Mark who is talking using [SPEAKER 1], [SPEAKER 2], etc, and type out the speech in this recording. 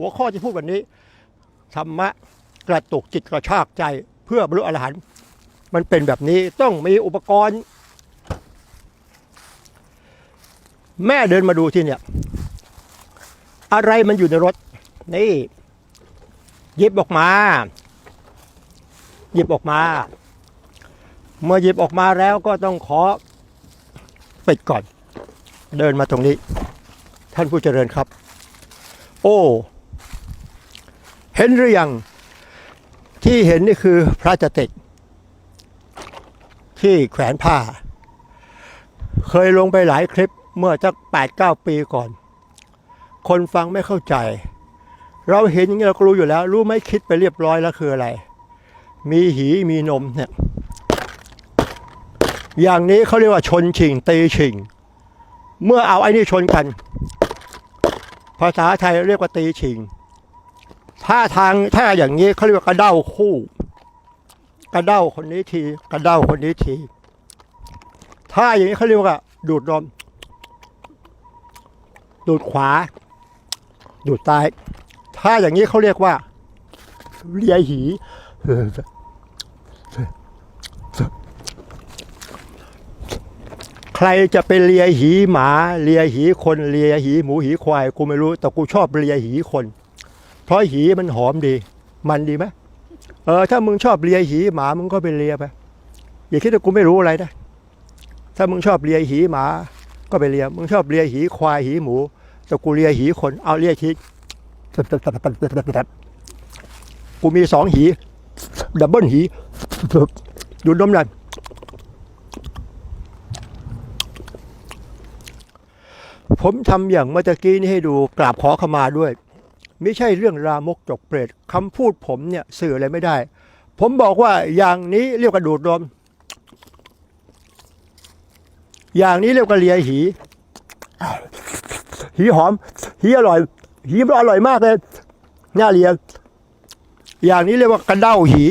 [SPEAKER 1] หัวข้อที่พูดวันนี้ธรรมะกระตุกจิตกระชากใจเพื่อบรรลุอรหันต์มันเป็นแบบนี้ต้องมีอุปกรณ์ แม่เดินมาดูที่เนี่ย อะไรมันอยู่ในรถ นี่หยิบออกมา หยิบออกมา เมื่อหยิบออกมาแล้วก็ต้องขอปิดก่อน เดินมาตรงนี้ ท่านผู้เจริญครับ โอ้ เห็นหรือยังที่เห็นนี่คือพระจติก ที่แขวนผ้า เคยลงไปหลายคลิปเมื่อจักแปดเก้าปีก่อน คนฟังไม่เข้าใจ เราเห็นอย่างนี้เราก็รู้อยู่แล้ว รู้ไหมคิดไปเรียบร้อยแล้วคืออะไร มีหีมีนมเนี่ยอย่างนี้เขาเรียกว่าชนชิงตีชิง เมื่อเอาไอ้นี่ชนกัน ภาษาไทยเรียกว่าตีชิง ถ้าทางถ้าอย่างนี้เขาเรียกว่ากระเด้าคู่ กระเด้าคนนี้ที กระเด้าคนนี้ที ถ้าอย่างนี้เขาเรียกว่า ดูดลมดูดขวา ดูดซ้าย ถ้าอย่างนี้เขาเรียกว่าเลียหีใครจะไปเลียหีหมา เลียหีคน เลียหีหมูหีควาย กูไม่รู้ แต่กูชอบเลียหีคน เพราะหีมันหอมดี มันดีไหมเออถ้ามึงชอบเลียหีหมามึงก็ไปเลียไปอย่าคิดว่ากูไม่รู้อะไรนะถ้ามึงชอบเลียหีหมา ก็ไปเลียมึงชอบเลียหีควายหีหมู แต่กูเลียหีคนเอาเลียทีกูมีสองหีดับเบิลหีดูดมหน่อยผมทำอย่างเมื่อกี้นี้ให้ดูกราบขอขมาด้วย ไม่ใช่เรื่องรามกจกเปรตคำพูดผมเนี่ยสื่ออะไรไม่ได้ ผมบอกว่าอย่างนี้เรียกกระดูดลมอย่างนี้เรียกกระเลียหี หีหอม หีอร่อย หีมันอร่อยมากเลยน่าเลีย อย่างนี้เรียกว่ากระเด้าหี